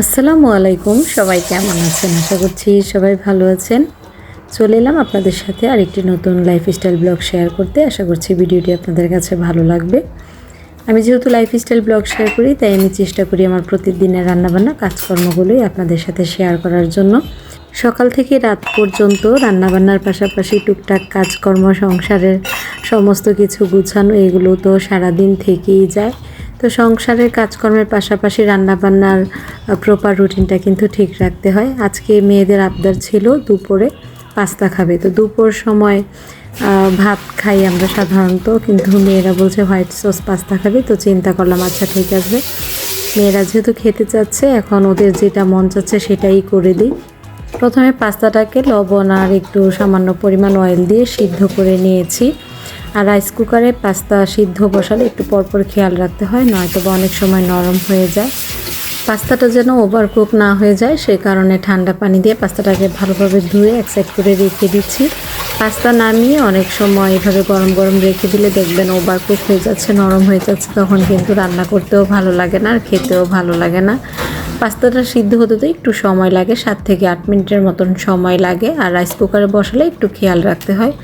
আসসালামু আলাইকুম, সবাই কেমন আছেন? আশা করছি সবাই ভালো আছেন। চলে এলাম আপনাদের সাথে আরেকটি নতুন লাইফস্টাইল ব্লগ শেয়ার করতে। আশা করছি ভিডিওটি আপনাদের কাছে ভালো লাগবে। আমি যেহেতু লাইফস্টাইল ব্লগ শেয়ার করি, তাই আমি চেষ্টা করি আমার প্রতিদিনের রান্নাবান্না কাজকর্মগুলোই আপনাদের সাথে শেয়ার করার জন্য। সকাল থেকে রাত পর্যন্ত রান্নাবান্নার পাশাপাশি টুকটাক কাজকর্ম, সংসারের সমস্ত কিছু গুছানো, এগুলো তো সারাদিন থেকেই যায়। তো সংসারের কাজকর্মের পাশাপাশি রান্নাবান্নার প্রপার রুটিনটা কিন্তু ঠিক রাখতে হয়। আজকে মেয়েদের আবদার ছিল দুপুরে পাস্তা খাবে। তো দুপুর সময় ভাত খাই আমরা সাধারণত, কিন্তু মেয়েরা বলছে হোয়াইট সস পাস্তা খাবে। তো চিন্তা করলাম আচ্ছা ঠিক আছে। মেয়েরা যেহেতু খেতে চাচ্ছে, এখন ওদের যেটা মন চাচ্ছে সেটাই করে দিই। প্রথমে পাস্তাটাকে লবণ আর একটু সামান্য পরিমাণ অয়েল দিয়ে সিদ্ধ করে নিয়েছি। আর রাইস কুকারে পাস্তা সিদ্ধ বসালে একটু পরপর খেয়াল রাখতে হয় নয়তো বা অনেক সময় নরম হয়ে যায়। পাস্তাটা যেন ওভার কুক না হয়ে যায়, সেই কারণে ঠান্ডা পানি দিয়ে পাস্তাটাকে ভালোভাবে ধুয়ে এক সাইড করে রেখে দিচ্ছি। পাস্তা নামিয়ে অনেক সময় এভাবে গরম গরম রেখে দিলে দেখবেন ওভার কুক হয়ে যাচ্ছে, নরম হয়ে যাচ্ছে, তখন কিন্তু রান্না করতেও ভালো লাগে না আর খেতেও ভালো লাগে না। পাস্তাটা সিদ্ধ হতে তো একটু সময় লাগে, সাত থেকে আট মিনিটের মতন সময় লাগে, আর রাইস কুকারে বসালে একটু খেয়াল রাখতে হয়।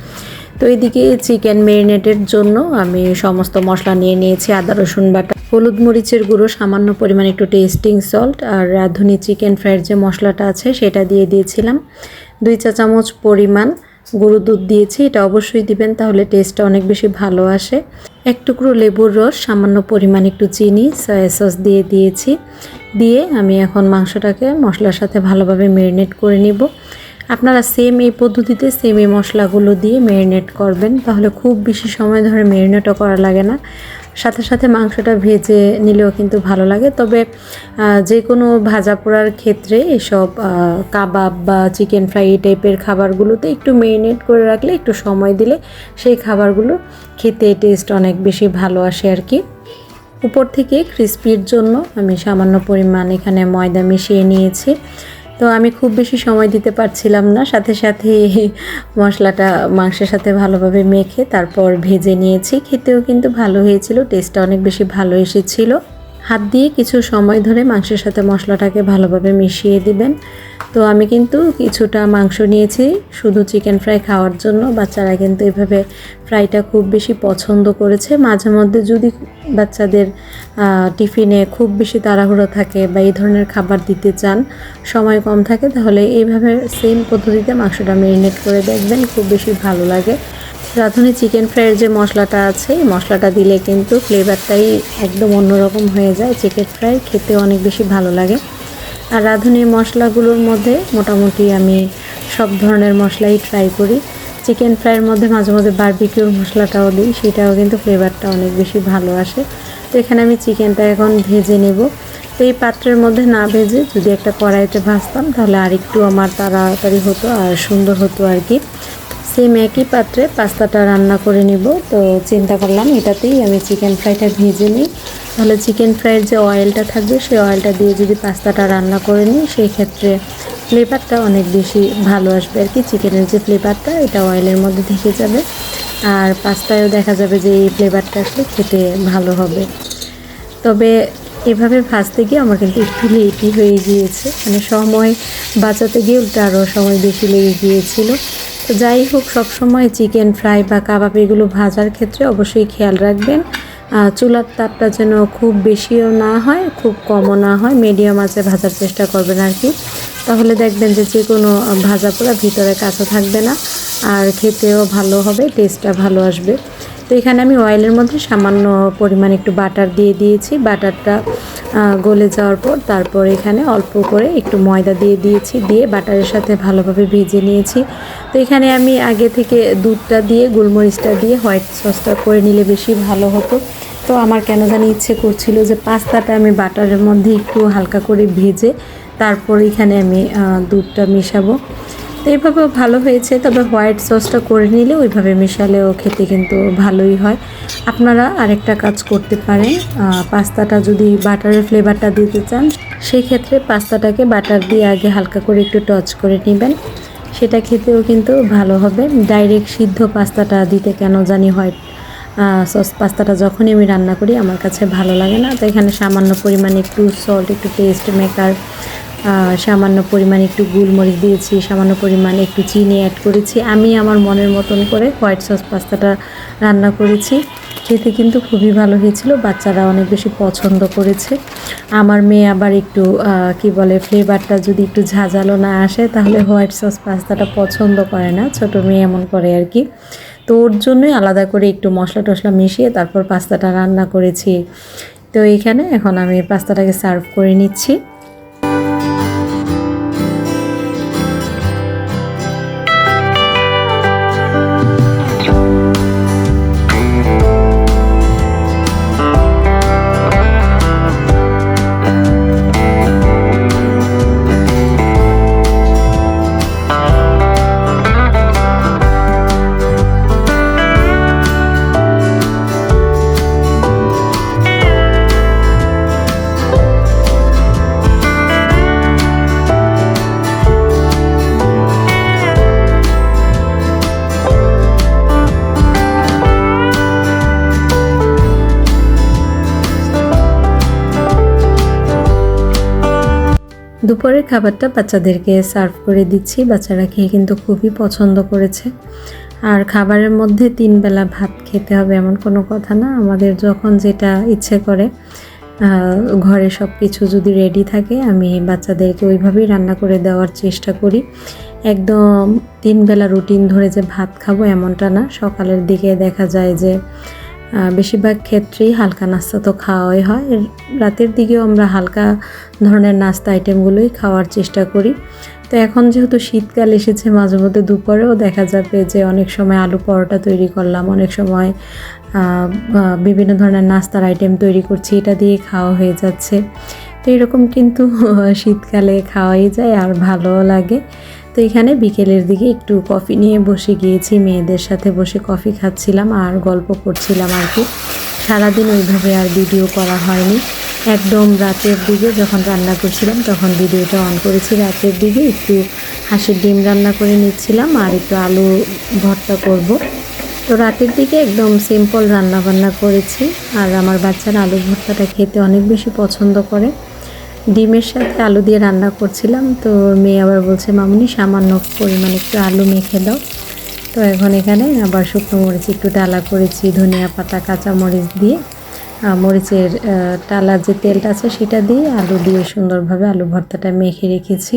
তো এইদিকে চিকেন মেরিনেটের জন্য আমি সমস্ত মশলা নিয়ে নিয়েছি, আদা, রসুন বাটা, হলুদ মরিচের গুঁড়ো, সামান্য পরিমাণ একটু টেস্টিং সল্ট আর রাঁধুনি চিকেন ফ্রাইয়ের যে মশলাটা আছে সেটা দিয়ে দিয়েছিলাম। দুই চা চামচ পরিমাণ গরু দুধ দিয়েছি, এটা অবশ্যই দিবেন তাহলে টেস্টটা অনেক বেশি ভালো আসে। এক টুকরো লেবুর রস, সামান্য পরিমাণ একটু চিনি সয়া সস দিয়ে দিয়েছি। দিয়ে আমি এখন মাংসটাকে মশলার সাথে ভালোভাবে মেরিনেট করে নিব। আপনারা সেম এই পদ্ধতিতে সেম এই মশলাগুলো দিয়ে ম্যারিনেট করবেন। তাহলে খুব বেশি সময় ধরে ম্যারিনেটও করা লাগে না। সাথে সাথে মাংসটা ভেজে নিলেও কিন্তু ভালো লাগে। তবে যে কোনো ভাজা পোড়ার ক্ষেত্রে এসব কাবাব বা চিকেন ফ্রাই এই টাইপের খাবারগুলোতে একটু মেরিনেট করে রাখলে, একটু সময় দিলে সেই খাবারগুলো খেতে টেস্ট অনেক বেশি ভালো আসে আর কি উপর থেকে ক্রিস্পির জন্য আমি সামান্য পরিমাণ এখানে ময়দা মিশিয়ে নিয়েছি। তো আমি খুব বেশি সময় দিতে পারছিলাম না। সাথে সাথে মশলাটা মাংসের সাথে ভালোভাবে মেখে তারপর ভেজে নিয়েছি। খেতেও কিন্তু ভালো হয়েছিল টেস্টটা অনেক বেশি ভালো এসেছিল। হাত দিয়ে কিছু সময় ধরে মাংসের সাথে মশলাটাকে ভালোভাবে মিশিয়ে দিবেন। তো আমি কিন্তু কিছুটা মাংস নিয়েছি, শুধু চিকেন ফ্রাই খাওয়ার জন্য। বাচ্চারা কিন্তু এভাবে ফ্রাইটা খুব বেশি পছন্দ করেছে। মাঝে মধ্যে যদি বাচ্চাদের টিফিনে খুব বেশি তাড়াহুড়ো থাকে বা এই ধরনের খাবার দিতে চান, সময় কম থাকে, তাহলে এইভাবে সেম পদ্ধতিতে মাংসটা মেরিনেট করে দেখবেন, খুব বেশি ভালো লাগে। রাঁধুনি চিকেন ফ্রাইয়ের যে মশলাটা আছে, এই মশলাটা দিলে কিন্তু ফ্লেভারটাই একদম অন্যরকম হয়ে যায়। চিকেন ফ্রাই খেতে অনেক বেশি ভালো লাগে। আর রাঁধুনি মশলাগুলোর মধ্যে মোটামুটি আমি সব ধরনের মশলাই ট্রাই করি। চিকেন ফ্রাইয়ের মধ্যে মাঝে মধ্যে বারবিকিউর মশলাটাও দিই, সেটাও কিন্তু ফ্লেভারটা অনেক বেশি ভালো আসে। তো এখানে আমি চিকেনটা এখন ভেজে নেব। তো এই পাত্রের মধ্যে না ভেজে যদি একটা কড়াইতে ভাজতাম, তাহলে আরেকটু আমার তাড়াতাড়ি হতো আর সুন্দর হতো আর কি। সেম একই পাত্রে পাস্তাটা রান্না করে নিব। তো চিন্তা করলাম এটাতেই আমি চিকেন ফ্রাইটা ভেজে নিই। তাহলে চিকেন ফ্রাইয়ের যে অয়েলটা থাকবে, সেই অয়েলটা দিয়ে যদি পাস্তাটা রান্না করে নিই, সেই ক্ষেত্রে ফ্লেভারটা অনেক বেশি ভালো আসবে আর কি। চিকেনের যে ফ্লেভারটা এটা অয়েলের মধ্যে থেকে যাবে। আর পাস্তায়ও দেখা যাবে যে এই ফ্লেভারটা আসলে খেতে ভালো হবে। তবে এভাবে ভাজতে গিয়ে আমার কিন্তু একটু লেটই হয়ে গিয়েছে। মানে সময় বাঁচাতে গিয়ে উল্টো আরও সময় বেশি লেগে গিয়েছিল। তো যাই হোক, সবসময় চিকেন ফ্রাই বা কাবাব এগুলো ভাজার ক্ষেত্রে অবশ্যই খেয়াল রাখবেন। চুলার তাপটা যেন খুব বেশিও না হয়, খুব কমও না হয় মিডিয়াম আছে ভাজার চেষ্টা করবেন আর কি। তাহলে দেখবেন যে যে কোনো ভাজা পোড়া ভিতরে কাঁচা থাকবে না, আর খেতেও ভালো হবে টেস্টটা ভালো আসবে। তো এখানে আমি অয়েলের মধ্যে সামান্য পরিমাণ একটু বাটার দিয়ে দিয়েছি। বাটারটা গলে যাওয়ার পর তারপর এখানে অল্প করে একটু ময়দা দিয়ে দিয়েছি, দিয়ে বাটারের সাথে ভালোভাবে ভেজে নিয়েছি। তো এখানে আমি আগে থেকে দুধটা দিয়ে, গোলমরিচটা দিয়ে হোয়াইট সসটা করে নিলে বেশি ভালো হতো। তো আমার কেন জানি ইচ্ছে করছিল যে পাস্তাটা আমি বাটারের মধ্যে একটু হালকা করে ভেজে তারপর এখানে আমি দুধটা মেশাবো। তো এইভাবেও ভালো হয়েছে, তবে হোয়াইট সসটা করে নিলে ওইভাবে মেশালেও খেতে কিন্তু ভালোই হয়। আপনারা আরেকটা কাজ করতে পারেন পাস্তাটা যদি বাটারের ফ্লেভারটা দিতে চান সেই ক্ষেত্রে পাস্তাটাকে বাটার দিয়ে আগে হালকা করে একটু টচ করে নেবেন। সেটা খেতেও কিন্তু ভালো হবে। ডাইরেক্ট সিদ্ধ পাস্তাটা দিতে কেন জানি হোয়াইট সস পাস্তাটা যখনই আমি রান্না করি আমার কাছে ভালো লাগে না। তো এখানে সামান্য পরিমাণে একটু সল্ট একটু টেস্ট মেকার সামান্য পরিমাণ একটু গুলমরিচ দিয়েছি, সামান্য পরিমাণ একটু চিনি অ্যাড করেছি। আমি আমার মনের মতন করে হোয়াইট সস পাস্তাটা রান্না করেছি। খেতে কিন্তু খুবই ভালো হয়েছিল, বাচ্চারা অনেক বেশি পছন্দ করেছে। আমার মেয়ে আবার একটু কি বলে ফ্লেভারটা যদি একটু ঝাঁঝালো না আসে, তাহলে হোয়াইট সস পাস্তাটা পছন্দ করে না। ছোট মেয়ে এমন করে আর কি। তো ওর জন্যই আলাদা করে একটু মশলা টশলা মিশিয়ে তারপর পাস্তাটা রান্না করেছি। তো এইখানে এখন আমি পাস্তাটাকে সার্ভ করে নিচ্ছি। দুপুরের খাবারটা বাচ্চাদেরকে সার্ভ করে দিচ্ছি। বাচ্চারা খেয়ে কিন্তু খুবই পছন্দ করেছে। আর খাবারের মধ্যে তিন বেলা ভাত খেতে হবে এমন কোনো কথা না। আমাদের যখন যেটা ইচ্ছে করে ঘরে সব কিছু যদি রেডি থাকে, আমি বাচ্চাদেরকে ওইভাবেই রান্না করে দেওয়ার চেষ্টা করি। একদম তিন বেলা রুটিন ধরে যে ভাত খাব এমনটা না। সকালের দিকে দেখা যায় যে বেশিরভাগ ক্ষেত্রেই হালকা নাস্তা তো খাওয়াই হয়। রাতের দিকেও আমরা হালকা ধরনের নাস্তা আইটেমগুলোই খাওয়ার চেষ্টা করি। তো এখন যেহেতু শীতকাল এসেছে মাঝে মধ্যে দুপুরেও দেখা যাবে যে অনেক সময় আলু পরোটা তৈরি করলাম, অনেক সময় বিভিন্ন ধরনের নাস্তার আইটেম তৈরি করছি, এটা দিয়ে খাওয়া হয়ে যাচ্ছে। তো এরকম কিন্তু শীতকালে খাওয়াই যায় আর ভালোও লাগে। তো এখানে বিকেলের দিকে একটু কফি নিয়ে বসে গিয়েছি, মেয়েদের সাথে বসে কফি খাচ্ছিলাম আর গল্প করছিলাম আর কি। সারাদিন ওইভাবে আর ভিডিও করা হয়নি। একদম রাতের দিকে যখন রান্না করছিলাম তখন ভিডিওটা অন করেছি। রাতের দিকে একটু হাঁসের ডিম রান্না করে নিচ্ছিলাম আর একটু আলু ভর্তা করব। তো রাতের দিকে একদম সিম্পল রান্না বান্না করেছি। আর আমার বাচ্চারা আলু ভর্তাটা খেতে অনেক বেশি পছন্দ করে। ডিমের সাথে আলু দিয়ে রান্না করছিলাম, তো মেয়ে আবার বলছে, মামুনি, সামান্য পরিমাণে একটু আলু মেখে দাও। তো এখন এখানে আবার শুকনো মরিচ, একটু ডালা করেছি, ধনিয়া পাতা, কাঁচা মরিচ দিয়ে মরিচের টালার যে তেলটা আছে সেটা দিয়ে আলু দিয়ে সুন্দরভাবে আলু ভর্তাটা মেখে রেখেছি।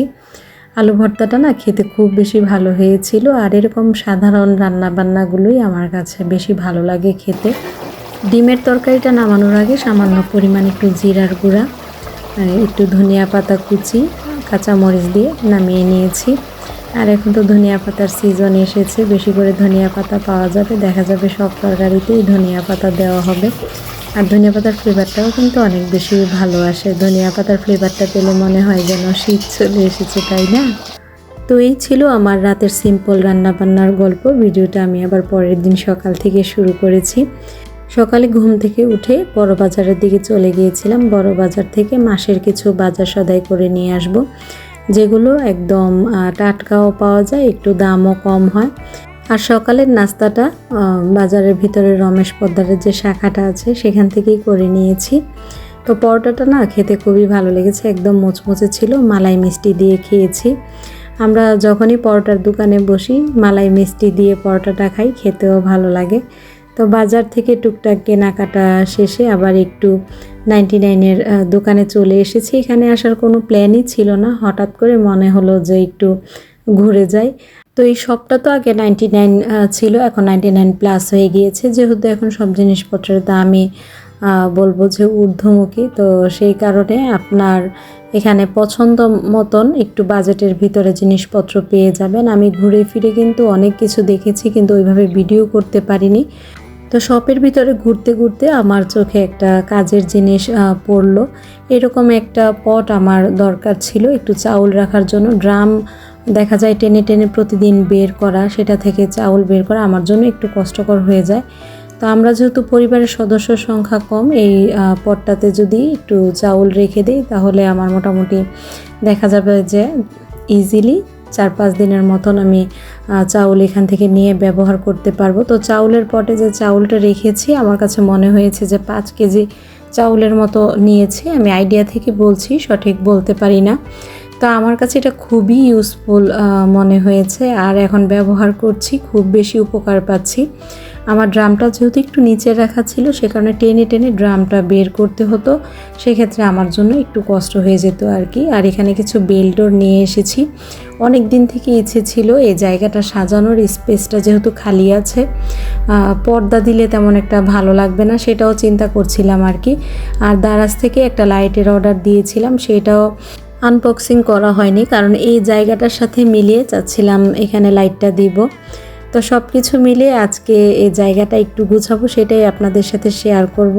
আলু ভর্তাটা না খেতে খুব বেশি ভালো হয়েছিল, আর এরকম সাধারণ রান্না বান্নাগুলোই আমার কাছে বেশি ভালো লাগে খেতে। ডিমের তরকারিটা নামানোর আগে সামান্য পরিমাণ একটু জিরার গুঁড়া একটু ধনিয়া পাতা কুচি কাঁচা মরিচ দিয়ে নামিয়ে নিয়েছি। আর এখন তো ধনিয়া পাতার সিজন এসেছে, বেশি করে ধনিয়া পাতা পাওয়া যাবে। দেখা যাবে সব তরকারিতেই ধনিয়া পাতা দেওয়া হবে। আর ধনিয়া পাতার ফ্লেভারটাও কিন্তু অনেক বেশি ভালো আসে। ধনিয়া পাতার ফ্লেভারটা পেলে মনে হয় যেন শীত চলে এসেছে, তাই না? তো এই ছিল আমার রাতের সিম্পল রান্নাবান্নার গল্প। ভিডিওটা আমি আবার পরের দিন সকাল থেকে শুরু করেছি। সকালে ঘুম থেকে উঠে বড় বাজারের দিকে চলে গিয়েছিলাম। বড় বাজার থেকে মাসের কিছু বাজার সদাই করে নিয়ে আসব, যেগুলো একদম টাটকাও পাওয়া যায়, একটু দামও কম হয়। আর সকালের নাস্তাটা বাজারের ভিতরে রমেশ পদ্মারের যে শাখাটা আছে, সেখান থেকেই করে নিয়েছি। তো পরোটাটা না খেতে খুবই ভালো লেগেছে, একদম মুচমুচে ছিল, মালাই মিষ্টি দিয়ে খেয়েছি। আমরা যখনই পরোটার দোকানে বসি, মালাই মিষ্টি দিয়ে পরোটাটা খাই, খেতেও ভালো লাগে। তো বাজার থেকে টুকটাক কেনাকাটা শেষে আবার একটু নাইনটি নাইনের দোকানে চলে এসেছি। এখানে আসার কোনো প্ল্যানই ছিল না। হঠাৎ করে মনে হলো যে একটু ঘুরে যাই। তো এই শপটা তো আগে নাইনটি নাইন ছিল, এখন নাইনটি নাইন প্লাস হয়ে গিয়েছে। যেহেতু এখন সব জিনিসপত্রের দামই বলব যে ঊর্ধ্বমুখী, তো সেই কারণে আপনার এখানে পছন্দ মতন একটু বাজেটের ভিতরে জিনিসপত্র পেয়ে যাবেন। আমি ঘুরে ফিরে কিন্তু অনেক কিছু দেখেছি, কিন্তু ওইভাবে ভিডিও করতে পারিনি। তো শপের ভিতরে ঘুরতে ঘুরতে আমার চোখে একটা কাজের জিনিস পড়ল। এরকম একটা পট আমার দরকার ছিল, একটু চাউল রাখার জন্য। ড্রাম দেখা যায় টেনে টেনে প্রতিদিন বের করা, সেটা থেকে চাউল বের করা আমার জন্য একটু কষ্টকর হয়ে যায়। তো আমরা যেহেতু পরিবারের সদস্য সংখ্যা কম, এই পটটাতে যদি একটু চাউল রেখে দিই, তাহলে আমার মোটামুটি দেখা যাবে যে ইজিলি চার পাঁচ দিনের মতন আমি চাউল এখান থেকে নিয়ে ব্যবহার করতে পারব। তো চাউলের পটে যে চাউলটা রেখেছি, আমার কাছে মনে হয়েছে যে পাঁচ কেজি চাউলের মতো নিয়েছি। আমি আইডিয়া থেকে বলছি, সঠিক বলতে পারি না। তো আমার কাছে এটা খুবই ইউজফুল মনে হয়েছে। আর এখন ব্যবহার করছি, খুব বেশি উপকার পাচ্ছি। আমার ড্রামটা যেহেতু একটু নিচে রাখা ছিল, সে কারণে টেনে টেনে ড্রামটা বের করতে হতো। সেক্ষেত্রে আমার জন্য একটু কষ্ট হয়ে যেত আর কি। আর এখানে কিছু বেলডোর নিয়ে এসেছি। অনেক দিন থেকে ইচ্ছে ছিল এই জায়গাটা সাজানোর, স্পেসটা যেহেতু খালি আছে পর্দা দিলে তেমন একটা ভালো লাগবে না, সেটাও চিন্তা করছিলাম আর কি। আর দারাজ থেকে একটা লাইটের অর্ডার দিয়েছিলাম, সেটাও আনবক্সিং করা হয়নি, কারণ এই জায়গাটার সাথে মিলিয়ে চাচ্ছিলাম এখানে লাইটটা দিব। তো সব কিছু মিলিয়ে আজকে এই জায়গাটা একটু গুছাবো সেটাই আপনাদের সাথে শেয়ার করব।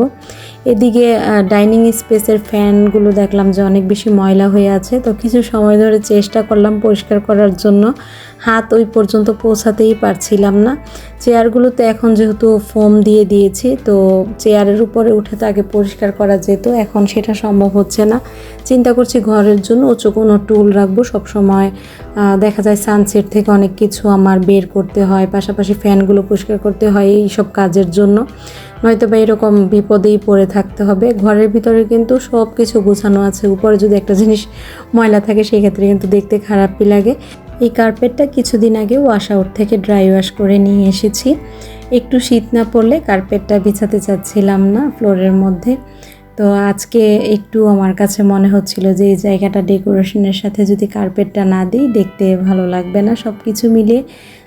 এদিকে ডাইনিং স্পেসের ফ্যানগুলো দেখলাম যে অনেক বেশি ময়লা হয়ে আছে। তো কিছু সময় ধরে চেষ্টা করলাম পরিষ্কার করার জন্য। হাত ওই পর্যন্ত পৌঁছাতেই পারছিলাম না। চেয়ারগুলোতে এখন যেহেতু ফোম দিয়ে দিয়েছি, তো চেয়ারের উপরে উঠে তো আগে পরিষ্কার করা যেত, এখন সেটা সম্ভব হচ্ছে না। চিন্তা করছি ঘরের জন্য উঁচু কোনো টুল রাখব। সবসময় দেখা যায় সানসেট থেকে অনেক কিছু আমার বের করতে হয়, পাশাপাশি ফ্যানগুলো পরিষ্কার করতে হয় এই সব কাজের জন্য। নয়তো বা এরকম বিপদেই পড়ে থাকতে হবে। ঘরের ভিতরে কিন্তু সব কিছু গোছানো আছে। উপরে যদি একটা জিনিস ময়লা থাকে সেই ক্ষেত্রে কিন্তু দেখতে খারাপই লাগে। এই কার্পেটটা কিছুদিন আগে ওয়াশ আউট থেকে ড্রাই ওয়াশ করে নিয়ে এসেছি। একটু শীত না পড়লে কার্পেটটা বিছাতে চাচ্ছিলাম না ফ্লোরের মধ্যে। তো আজকে একটু আমার কাছে মনে হচ্ছিল যে, এই জায়গাটা ডেকোরেশনের সাথে যদি কার্পেটটা না দিই, দেখতে ভালো লাগবে না। সব কিছু মিলিয়ে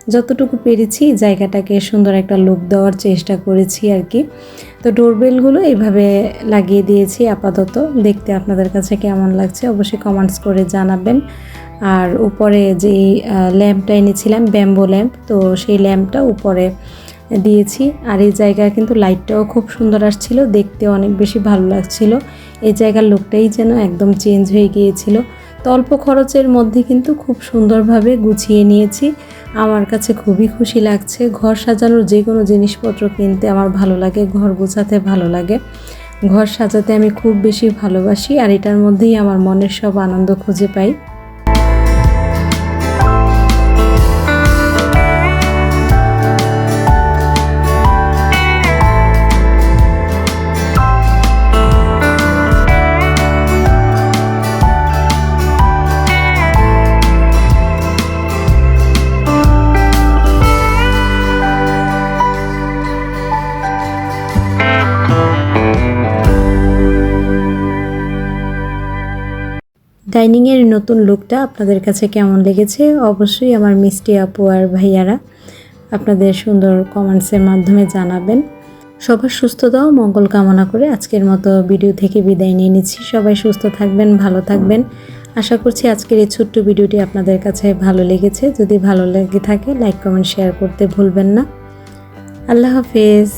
যতটুকু পেরেছি জায়গাটাকে সুন্দর একটা লুক দেওয়ার চেষ্টা করেছি আর কি। তো ডোরবেলগুলো এইভাবে লাগিয়ে দিয়েছি আপাতত। দেখতে আপনাদের কাছে কেমন লাগছে অবশ্যই কমেন্টস করে জানাবেন। আর উপরে যেই ল্যাম্পটা এনেছিলাম ব্যাম্বো ল্যাম্প, তো সেই ল্যাম্পটা উপরে দিয়েছি। আর এই জায়গার কিন্তু লাইটটাও খুব সুন্দর আসছিল, দেখতে অনেক বেশি ভালো লাগছিল। এই জায়গার লোকটাই যেন একদম চেঞ্জ হয়ে গিয়েছিল। তো অল্প খরচের মধ্যে কিন্তু খুব সুন্দরভাবে গুছিয়ে নিয়েছি। আমার কাছে খুবই খুশি লাগছে। ঘর সাজানোর যে কোনো জিনিসপত্র কিনতে আমার ভালো লাগে, ঘর গোছাতে ভালো লাগে। ঘর সাজাতে আমি খুব বেশি ভালোবাসি আর এটার মধ্যেই আমার মনের সব আনন্দ খুঁজে পাই। নতুন লুকটা আপনাদের কাছে কেমন লেগেছে? অবশ্যই আমার মিষ্টি আপু আর ভাইয়ারা আপনাদের সুন্দর কমেন্টসের মাধ্যমে জানাবেন। সবার সুস্থতা ও মঙ্গল কামনা করে আজকের মতো ভিডিও থেকে বিদায় নিয়ে নিচ্ছি। সবাই সুস্থ থাকবেন, ভালো থাকবেন। আশা করছি আজকের এই ছোট্ট ভিডিওটি আপনাদের কাছে ভালো লেগেছে। যদি ভালো লেগে থাকে লাইক কমেন্ট শেয়ার করতে ভুলবেন না। আল্লাহ হাফেজ।